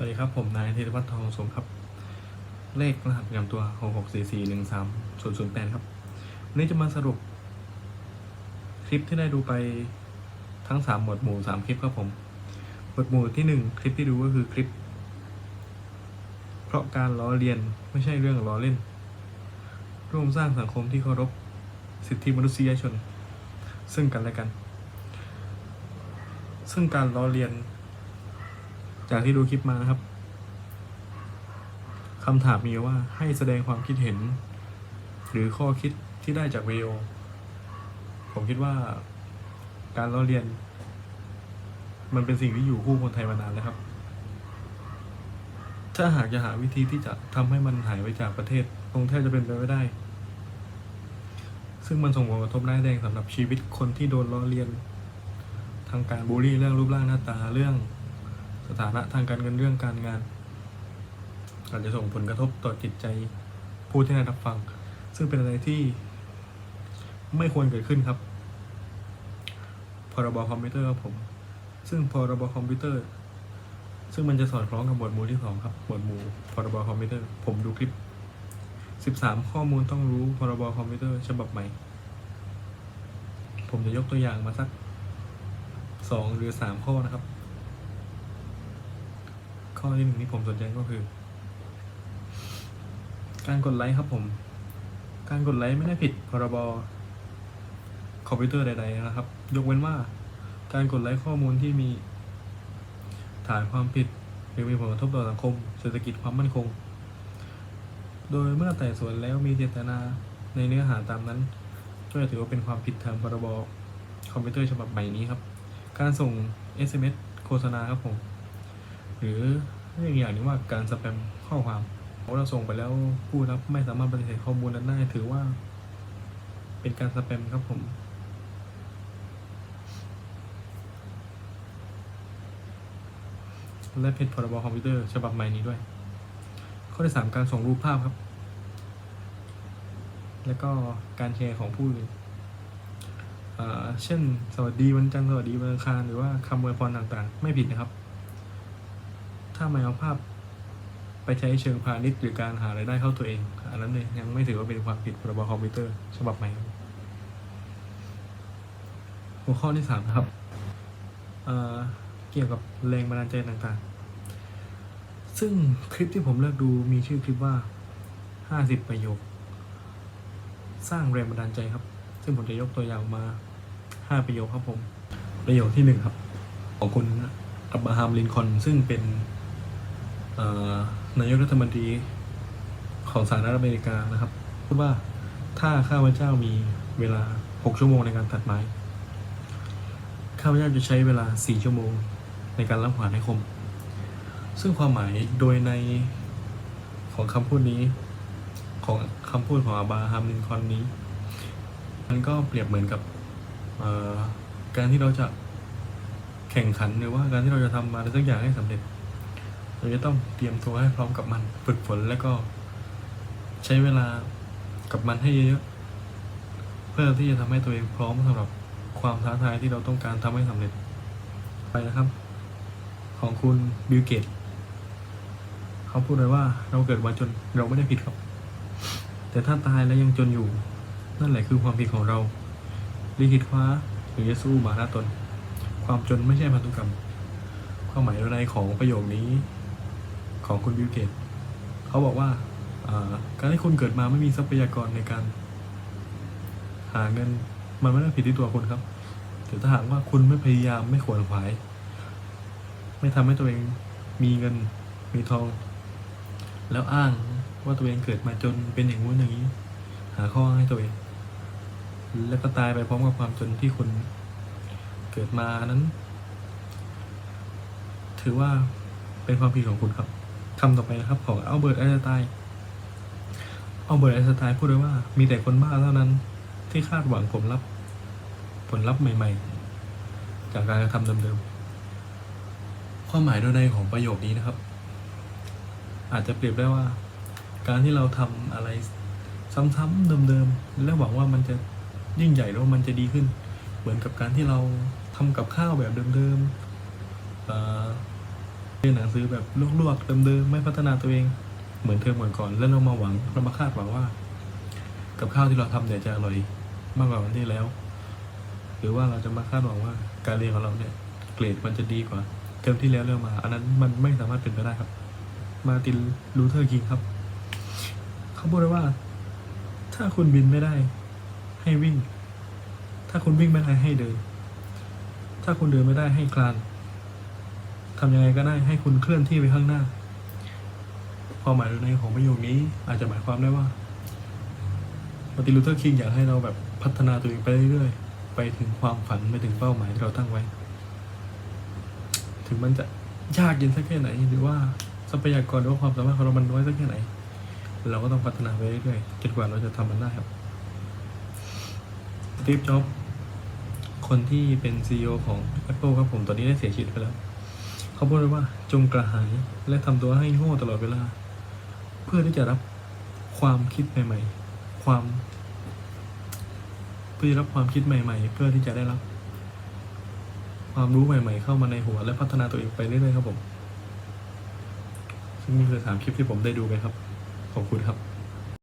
สวัสดีครับผมนายธีรวัฒน์ทองสมครับ เลขรหัสประจำตัว 6 6 4 4 1 3 0 0 8 ครับวันนี้จะมาสรุป คลิปที่ได้ดูไปทั้ง 3 หมวดหมู่ 3 คลิปครับผม หมวดหมู่ที่ 1 คลิปที่ดูก็คือคลิป เพราะการล้อเลียนไม่ใช่เรื่องล้อเล่น ร่วมสร้างสังคมที่เคารพสิทธิมนุษยชน ซึ่งกันและกัน ซึ่งการล้อเลียน จากที่ดูคลิปมานะครับคำถามมีว่าให้แสดงความคิดเห็น หรือข้อคิดที่ได้จากวิดีโอ ผมคิดว่าการล้อเลียน มันเป็นสิ่งที่อยู่คู่คนไทยมานานแล้วครับ ถ้าหากจะหาวิธีที่จะทำให้มันหายไปจากประเทศคงแทบจะเป็นไปไม่ได้ซึ่งมันส่งผลกระทบร้ายแรงสำหรับชีวิตคนที่โดนล้อเลียน ทางการบูลลี่เรื่องรูปร่างหน้าตาเรื่อง สถานะทางการเงินเรื่องการงาน อาจจะส่งผลกระทบต่อจิตใจผู้ที่ได้รับฟัง ซึ่งเป็นอะไรที่ไม่ควรเกิดขึ้นครับ พรบคอมพิวเตอร์ครับผม ซึ่งพรบคอมพิวเตอร์ ซึ่งมันจะสอดคล้องกับหมวดหมู่ที่สองครับ หมวดหมู่พรบคอมพิวเตอร์ ผมดูคลิป 13 ข้อมูลต้องรู้พรบคอมพิวเตอร์ฉบับใหม่ ผมจะยกตัวอย่างมาสักสองหรือสามข้อนะครับ ข้อที่หนึ่งที่ผมสนใจก็คือ การกดไลค์ครับผม การกดไลค์ไม่ได้ผิดพรบคอมพิวเตอร์ใดๆนะครับ ยกเว้นว่า การกดไลค์ข้อมูลที่มีฐานความผิดหรือมีผลกระทบต่อสังคม เศรษฐกิจความมั่นคง โดยเมื่อไต่สวนแล้วมีเจตนาในเนื้อหาตามนั้นก็จะถือว่าเป็นความผิดทางพรบคอมพิวเตอร์ฉบับใหม่นี้ครับ การส่ง SMS โฆษณาครับผม หรืออีกอย่างหนึงว่าการสแปมข้อความเราส่งไปแล้วผู้รับไม่สามารถปฏิเสธข้อมูลนั้นได้ถือว่า เป็นการสแปมครับผมและผิดพรบคอมพิวเตอร์ฉบับใหม่นี้ด้วย ข้อที่สามการส่งรูปภาพครับ แล้วก็การแชร์ของผู้อื่นอ่าเช่น สวัสดีวันจันทร์สวัสดีวันอังคารหรือว่าคำอวยพรต่างๆ ไม่ผิดนะครับ ถ้าไม่เอาภาพไปใช้เชิงพาณิชย์หรือการหารายได้เข้าตัวเอง อันนั้นเนี่ยยังไม่ถือว่าเป็นความผิดพรบคอมพิวเตอร์ฉบับใหม่ หัวข้อที่สามครับเเกี่ยวกับแรงบันดาลใจต่างๆ ซึ่งคลิปที่ผมเลือกดูมีชื่อคลิปว่าห้าสิบประโยค สร้างแรงบันดาลใจครับ ซึ่งผมจะยกตัวอย่างมาห้าประโยคครับผม ประโยคที่หนึ่งครับ ของคุณอับราฮัมลินคอนซึ่งเป็น นายกรัฐมนตรีของสหรัฐอเมริกานะครับพูดว่าถ้าข้าพเจ้ามีเวลา 6 ชั่วโมงในการตัดไม้ ข้าพเจ้าจะใช้เวลา 4 ชั่วโมงในการรับขวานให้คม ซึ่งความหมายโดยในของคำพูดนี้ ของคำพูดของอับาฮัมลินคอนนี้ มันก็เปรียบเหมือนกับการที่เราจะแข่งขันหรือว่าการที่เราจะทำอะไรสักอย่างให้สำเร็จ เราจะต้องเตรียมตัวให้พร้อมกับมัน ฝึกฝนแล้วก็ ใช้เวลากับมันให้เยอะๆเพื่อที่จะทำให้ตัวเองพร้อมสำหรับความท้าทายที่เราต้องการทำให้สำเร็จ ไปนะครับ ของคุณบิลเกตเขาพูดเลยว่าเราเกิดมาจนเราไม่ได้ผิดครับ แต่ถ้าตายแล้วยังจนอยู่ นั่นแหละคือความผิดของเราลิขิตฟ้าหรือจะสู้มาหน้าตน ความจนไม่ใช่พันธุกรรม ความหมายในของประโยคนี้ ของคุณบิลเกตเขาบอกว่าการที่คุณเกิดมาไม่มีทรัพยากรในการ หาเงินมันไม่ได้ผิดที่ตัวคุณครับแต่ถ้าหากว่าคุณไม่พยายามไม่ขวนขวาย ไม่ทำให้ตัวเองมีเงินมีทอง แล้วอ้างว่าตัวเองเกิดมาจนเป็นอย่างงู้นอย่างนี้ หาข้อให้ตัวเอง แล้วก็ตายไปพร้อมกับความจนที่คุณเกิดมานั้น ถือว่าเป็นความผิดของคุณครับ คำต่อไปนะครับของอัลเบิร์ตไอน์สไตน์อัลเบิร์ตไอน์สไตน์พูดไว้ว่า มีแต่คนบ้าเท่านั้นที่คาดหวังผลลัพธ์ผลลัพธ์ใหม่ ๆ จากการกระทำเดิมๆความหมายโดยในของประโยคนี้นะครับ อาจจะเปรียบได้ว่า การที่เราทำอะไรซ้ำๆเดิมๆแล้วหวังว่ามันจะยิ่งใหญ่แล้วมันจะดีขึ้น เหมือนกับการที่เราทำกับข้าวแบบเดิมๆ เอ่อเรียนหนังสือแบบลวกๆเดิมๆไม่พัฒนาตัวเอง เหมือนเทอมก่อนๆแล้วเรามาหวังเรามาคาดหวังว่า กับข้าวที่เราทำเนี่ยจะอร่อยมากกว่าวันที่แล้ว หรือว่าเราจะมาคาดหวังว่าการเรียนของเราเนี่ยเกรดมันจะดีกว่า เทอมที่แล้วเริ่มมา อันนั้นมันไม่สามารถเป็นไปได้ครับ มาตินลูเทอร์คิงครับ เขาพูดไว้ว่า ถ้าคุณบินไม่ได้ ให้วิ่ง ถ้าคุณวิ่งไม่ได้ให้เดิน ถ้าคุณเดินไม่ได้ให้คลาน ทำยังไงก็ได้ให้คุณเคลื่อนที่ไปข้างหน้า ความหมายในของประโยคนี้อาจจะหมายความได้ว่ามาร์ตินลูเทอร์คิงอยากให้เราแบบพัฒนาตัวเองไปเรื่อยๆ ไปถึงความฝันไปถึงเป้าหมายที่เราตั้งไว้ ถึงมันจะยากเย็นสักแค่ไหน หรือว่าทรัพยากรหรือว่าความสามารถของเรามันน้อยสักแค่ไหน เราก็ต้องพัฒนาไปเรื่อยๆจนกว่าเราจะทำมันได้ครับสตีฟจ็อบคนที่เป็น CEO ของ Apple ครับผมตอนนี้ได้เสียชีวิตไปแล้ว เขาพูดว้ว่าจงกระหายและทำตัวให้โง่ตลอดเวลา เพื่อที่จะรับความคิดใหม่ ๆ ความ เพื่อรับความคิดใหม่ ๆ เพื่อที่จะได้รับ ความรู้ใหม่ ๆ เข้ามาในหัวและพัฒนาตัวเองไปเรื่อยๆครับผมซึ่งนี่คือสามคลิปที่ผมได้ดูไปครับ ขอบคุณครับ